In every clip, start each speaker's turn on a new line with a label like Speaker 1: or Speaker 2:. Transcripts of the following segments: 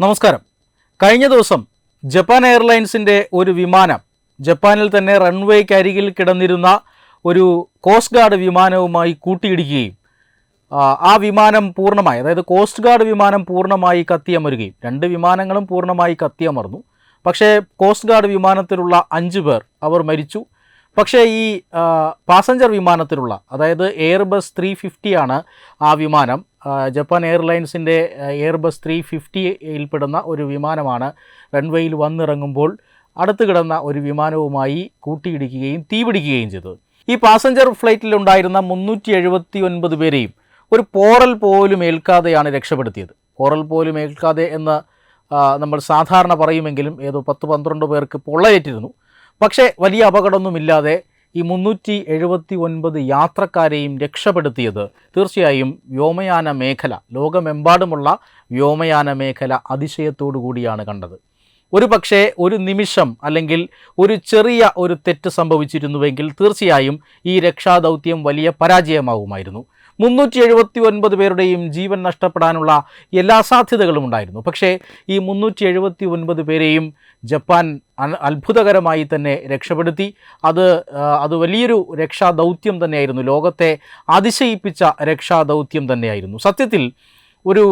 Speaker 1: നമസ്കാരം. കഴിഞ്ഞ ദിവസം ജപ്പാൻ എയർലൈൻസിന്റെ ഒരു വിമാനം ജപ്പാനിൽ തന്നെ റൺവേക്ക് അരികിൽ കിടന്നിരുന്ന ഒരു കോസ്റ്റ് ഗാർഡ് വിമാനവുമായി കൂട്ടിയിടിക്കുകയും ആ, വിമാനം പൂർണമായി അതായത് കോസ്റ്റ് ഗാർഡ് വിമാനം പൂർണമായി കത്തിയമരുകയും രണ്ട് വിമാനങ്ങളും പൂർണമായി കത്തിയമർന്നു. പക്ഷേ കോസ്റ്റ് ഗാർഡ് വിമാനത്തിലുള്ള അഞ്ച് പേർ അവർ മരിച്ചു. പക്ഷേ ഈ പാസഞ്ചർ വിമാനത്തിലുള്ള അതായത് എയർബസ് ത്രീ ഫിഫ്റ്റിയാണ് ആ വിമാനം ജപ്പാൻ എയർലൈൻസിന്റെ എയർബസ് ത്രീ ഫിഫ്റ്റിയിൽപ്പെടുന്ന ഒരു വിമാനമാണ് റൺവേയിൽ വന്നിറങ്ങുമ്പോൾ അടുത്ത് കിടന്ന ഒരു വിമാനവുമായി കൂട്ടിയിടിക്കുകയും തീപിടിക്കുകയും ചെയ്തത് ഈ പാസഞ്ചർ ഫ്ലൈറ്റിലുണ്ടായിരുന്ന മുന്നൂറ്റി എഴുപത്തി ഒൻപത് പേരെയും ഒരു പോറൽ പോലും ഏൽക്കാതെയാണ് രക്ഷപ്പെടുത്തിയത്. പോറൽ പോലും ഏൽക്കാതെ എന്ന് നമ്മൾ സാധാരണ പറയുമെങ്കിലും ഏതോ പത്ത് പന്ത്രണ്ട് പേർക്ക് പൊള്ളയേറ്റിരുന്നു പക്ഷേ വലിയ അപകടമൊന്നുമില്ലാതെ ഈ മുന്നൂറ്റി എഴുപത്തി ഒൻപത് യാത്രക്കാരെയും രക്ഷപ്പെടുത്തിയത് തീർച്ചയായും വ്യോമയാന മേഖല ലോകമെമ്പാടുമുള്ള വ്യോമയാന മേഖല അതിശയത്തോടു കൂടിയാണ് കണ്ടത്. ഒരു പക്ഷേ ഒരു നിമിഷം അല്ലെങ്കിൽ ഒരു ചെറിയ ഒരു തെറ്റ് സംഭവിച്ചിരുന്നുവെങ്കിൽ തീർച്ചയായും ഈ രക്ഷാദൗത്യം വലിയ പരാജയമാവുമായിരുന്നു മുന്നൂറ്റി എഴുപത്തി ഒൻപത് പേരുടെയും ജീവൻ നഷ്ടപ്പെടാനുള്ള എല്ലാ സാധ്യതകളും ഉണ്ടായിരുന്നു. പക്ഷേ ഈ മുന്നൂറ്റി എഴുപത്തി ഒൻപത് പേരെയും ജപ്പാൻ അത്ഭുതകരമായി തന്നെ രക്ഷപ്പെടുത്തി. അത് അത് വലിയൊരു രക്ഷാദൗത്യം തന്നെയായിരുന്നു. ലോകത്തെ അതിശയിപ്പിച്ച രക്ഷാദൗത്യം തന്നെയായിരുന്നു. സത്യത്തിൽ ഒരു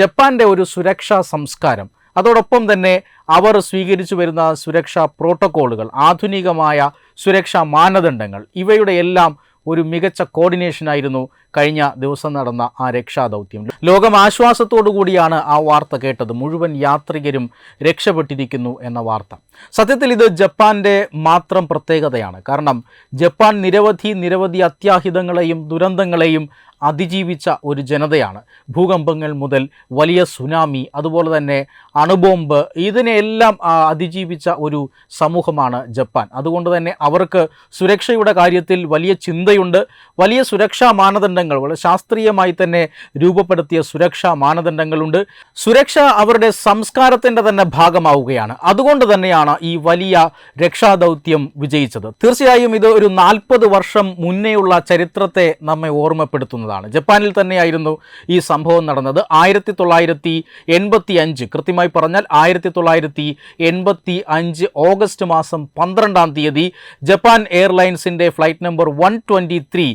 Speaker 1: ജപ്പാന്റെ ഒരു സുരക്ഷാ സംസ്കാരം അതോടൊപ്പം തന്നെ അവർ സ്വീകരിച്ചു വരുന്ന സുരക്ഷാ പ്രോട്ടോക്കോളുകൾ ആധുനികമായ സുരക്ഷാ മാനദണ്ഡങ്ങൾ ഇവയുടെ എല്ലാം ഒരു മികച്ച കോർഡിനേഷനായിരുന്നു കഴിഞ്ഞ ദിവസം നടന്ന ആ രക്ഷാദൗത്യം. ലോകം ആശ്വാസത്തോടു കൂടിയാണ് ആ വാർത്ത കേട്ടത്. മുഴുവൻ യാത്രികരും രക്ഷപ്പെട്ടിരിക്കുന്നു എന്ന വാർത്ത. സത്യത്തിൽ ഇത് ജപ്പാന്റെ മാത്രം പ്രത്യേകതയാണ്. കാരണം ജപ്പാൻ നിരവധി നിരവധി അത്യാഹിതങ്ങളെയും ദുരന്തങ്ങളെയും അതിജീവിച്ച ഒരു ജനതയാണ്. ഭൂകമ്പങ്ങൾ മുതൽ വലിയ സുനാമി അതുപോലെ തന്നെ അണുബോംബ് ഇതിനെയെല്ലാം അതിജീവിച്ച ഒരു സമൂഹമാണ് ജപ്പാൻ. അതുകൊണ്ട് തന്നെ അവർക്ക് സുരക്ഷയുടെ കാര്യത്തിൽ വലിയ ചിന്തയുണ്ട്. വലിയ സുരക്ഷാ മാനദണ്ഡങ്ങൾ വളരെ ശാസ്ത്രീയമായി തന്നെ രൂപപ്പെടുത്തിയ സുരക്ഷാ മാനദണ്ഡങ്ങളുണ്ട്. സുരക്ഷ അവരുടെ സംസ്കാരത്തിന്റെ തന്നെ ഭാഗമാവുകയാണ്. അതുകൊണ്ട് തന്നെയാണ് ഈ വലിയ രക്ഷാദൗത്യം വിജയിച്ചത്. തീർച്ചയായും ഇത് ഒരു നാൽപ്പത് വർഷം മുന്നേയുള്ള ചരിത്രത്തെ നമ്മെ ഓർമ്മപ്പെടുത്തുന്നതാണ്. ജപ്പാനിൽ തന്നെയായിരുന്നു ഈ സംഭവം നടന്നത്. ആയിരത്തി തൊള്ളായിരത്തി എൺപത്തി അഞ്ച് കൃത്യമായി പറഞ്ഞാൽ ആയിരത്തി തൊള്ളായിരത്തി എൺപത്തി അഞ്ച് ഓഗസ്റ്റ് മാസം പന്ത്രണ്ടാം തീയതി Japan എയർലൈൻസിന്റെ flight number one twenty three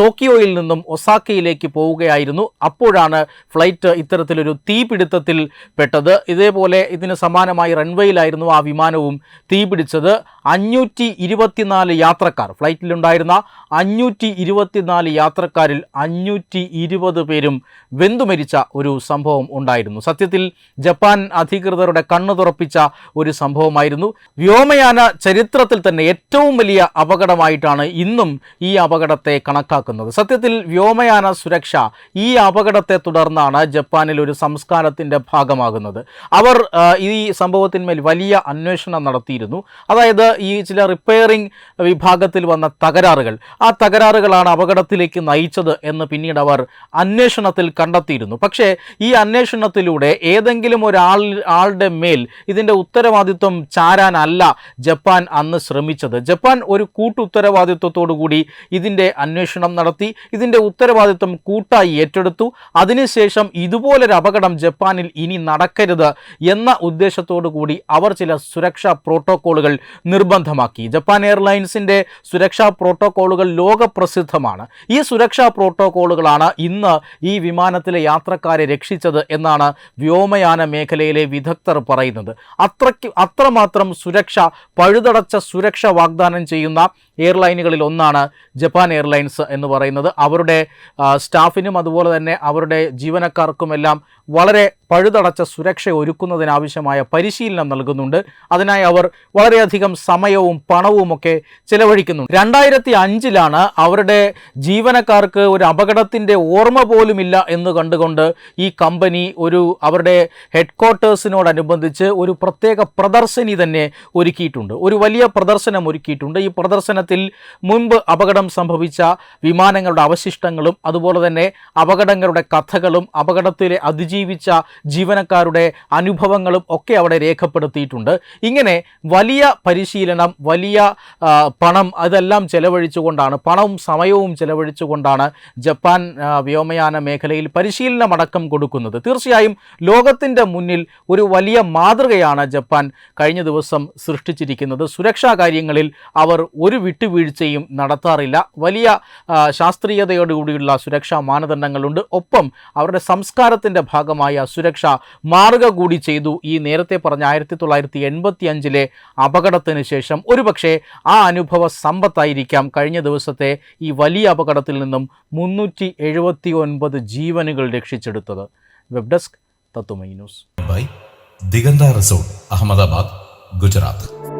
Speaker 1: ടോക്കിയോയിൽ നിന്നും ഒസാക്കയിലേക്ക് പോവുകയായിരുന്നു. അപ്പോഴാണ് ഫ്ലൈറ്റ് ഇത്തരത്തിലൊരു തീപിടുത്തത്തിൽ പെട്ടത്. ഇതേപോലെ ഇതിന് സമാനമായി റൺവേയിലായിരുന്നു ആ വിമാനവും തീപിടിച്ചത്. അഞ്ഞൂറ്റി ഇരുപത്തിനാല് യാത്രക്കാർ ഫ്ലൈറ്റിലുണ്ടായിരുന്ന അഞ്ഞൂറ്റി ഇരുപത്തിനാല് യാത്രക്കാരിൽ അഞ്ഞൂറ്റി ഇരുപത് പേരും വെന്തുമരിച്ച ഒരു സംഭവം ഉണ്ടായിരുന്നു. സത്യത്തിൽ ജപ്പാൻ അധികൃതരുടെ കണ്ണു തുറപ്പിച്ച ഒരു സംഭവമായിരുന്നു. വ്യോമയാന ചരിത്രത്തിൽ തന്നെ ഏറ്റവും വലിയ അപകടമായിട്ടാണ് ഇന്നും ഈ അപകടത്തെ കണക്കാക്കുന്നത്. സത്യത്തിൽ വ്യോമയാന സുരക്ഷ ഈ അപകടത്തെ തുടർന്നാണ് ജപ്പാനിൽ ഒരു സംസ്കാരത്തിന്റെ ഭാഗമാകുന്നത്. അവർ ഈ സംഭവത്തിന്മേൽ വലിയ അന്വേഷണം നടത്തിയിരുന്നു. അതായത് ഈ ചില റിപ്പയറിംഗ് വിഭാഗത്തിൽ വന്ന തകരാറുകൾ. ആ തകരാറുകളാണ് അപകടത്തിലേക്ക് നയിച്ചത് എന്ന് പിന്നീട് അവർ അന്വേഷണത്തിൽ കണ്ടെത്തിയിരുന്നു. പക്ഷേ ഈ അന്വേഷണത്തിലൂടെ ഏതെങ്കിലും ഒരാൾ ആളുടെ മേൽ ഇതിന്റെ ഉത്തരവാദിത്വം ചാരാനല്ല ജപ്പാൻ അന്ന് ശ്രമിച്ചത്. ജപ്പാൻ ഒരു കൂട്ടുത്തരവാദിത്വത്തോടു കൂടി ഇതിന്റെ അന്വേഷണം നടത്തി. ഇതിന്റെ ഉത്തരവാദിത്വം കൂട്ടായി ഏറ്റെടുത്തു. അതിനുശേഷം ഇതുപോലൊരു അപകടം ജപ്പാനിൽ ഇനി നടക്കരുത് എന്ന ഉദ്ദേശത്തോടു കൂടി അവർ ചില സുരക്ഷാ പ്രോട്ടോക്കോളുകൾ നിർബന്ധമാക്കി. ജപ്പാൻ എയർലൈൻസിന്റെ സുരക്ഷാ പ്രോട്ടോക്കോളുകൾ ലോകപ്രസിദ്ധമാണ്. ഈ സുരക്ഷാ പ്രോട്ടോക്കോളുകളാണ് ഇന്ന് ഈ വിമാനത്തിലെ യാത്രക്കാരെ രക്ഷിച്ചത് എന്നാണ് വ്യോമയാന മേഖലയിലെ വിദഗ്ധർ പറയുന്നത്. അത്രയ്ക്ക് അത്രമാത്രം സുരക്ഷ പഴുതടച്ച സുരക്ഷ വാഗ്ദാനം ചെയ്യുന്ന എയർലൈനുകളിൽ ഒന്നാണ് ജപ്പാൻ എയർലൈൻസ് എന്ന് പറയുന്നത്. അവരുടെ സ്റ്റാഫിനും അതുപോലെ തന്നെ അവരുടെ ജീവനക്കാർക്കും എല്ലാം വളരെ പഴുതടച്ച സുരക്ഷ ഒരുക്കുന്നതിനാവശ്യമായ പരിശീലനം നൽകുന്നുണ്ട്. അതിനായി അവർ വളരെയധികം സമയവും പണവും ഒക്കെ ചിലവഴിക്കുന്നുണ്ട്. രണ്ടായിരത്തി അഞ്ചിലാണ് അവരുടെ ജീവനക്കാർക്ക് ഒരു അപകടത്തിന്റെ ഓർമ്മ പോലുമില്ല എന്ന് കണ്ടുകൊണ്ട് ഈ കമ്പനി ഒരു അവരുടെ ഹെഡ് ക്വാർട്ടേഴ്സിനോടനുബന്ധിച്ച് ഒരു പ്രത്യേക പ്രദർശനി തന്നെ ഒരുക്കിയിട്ടുണ്ട്. ഒരു വലിയ പ്രദർശനം ഒരുക്കിയിട്ടുണ്ട്. ഈ പ്രദർശനത്തിൽ മുൻപ് അപകടം സംഭവിച്ച വിമാനങ്ങളുടെ അവശിഷ്ടങ്ങളും അതുപോലെ തന്നെ അപകടങ്ങളുടെ കഥകളും അപകടത്തിലെ അതിജീവിച്ച ജീവനക്കാരുടെ അനുഭവങ്ങളും ഒക്കെ അവിടെ രേഖപ്പെടുത്തിയിട്ടുണ്ട്. ഇങ്ങനെ വലിയ പരിശീലനം വലിയ പണം അതെല്ലാം ചെലവഴിച്ചുകൊണ്ടാണ് പണവും സമയവും ചെലവഴിച്ചുകൊണ്ടാണ് ജപ്പാൻ വ്യോമയാന മേഖലയിൽ പരിശീലനമടക്കം കൊടുക്കുന്നത്. തീർച്ചയായും ലോകത്തിന്റെ മുന്നിൽ ഒരു വലിയ മാതൃകയാണ് ജപ്പാൻ കഴിഞ്ഞ ദിവസം സൃഷ്ടിച്ചിരിക്കുന്നത്. സുരക്ഷാ കാര്യങ്ങളിൽ അവർ ഒരു വിട്ടുവീഴ്ചയും നടത്താറില്ല. വലിയ ശാസ്ത്രീയതയോടുകൂടിയുള്ള സുരക്ഷാ മാനദണ്ഡങ്ങളുണ്ട്. ഒപ്പം അവരുടെ സംസ്കാരത്തിന്റെ ഭാഗമായ സുരക്ഷ മാറുക കൂടി ചെയ്തു. ഈ നേരത്തെ പറഞ്ഞ ആയിരത്തി തൊള്ളായിരത്തി എൺപത്തി അഞ്ചിലെ അപകടത്തിന് ശേഷം ഒരുപക്ഷെ ആ അനുഭവ സമ്പത്തായിരിക്കാം. കഴിഞ്ഞ ദിവസത്തെ ഈ വലിയ അപകടത്തിൽ നിന്നും മുന്നൂറ്റി എഴുപത്തി ഒൻപത് ജീവനുകൾ രക്ഷിച്ചെടുത്തത്. വെബ് ഡെസ്ക് തത്തുമൈ ന്യൂസ്.
Speaker 2: ദിഗന്ത റിസോർട്ട് അഹമ്മദാബാദ് ഗുജറാത്ത്.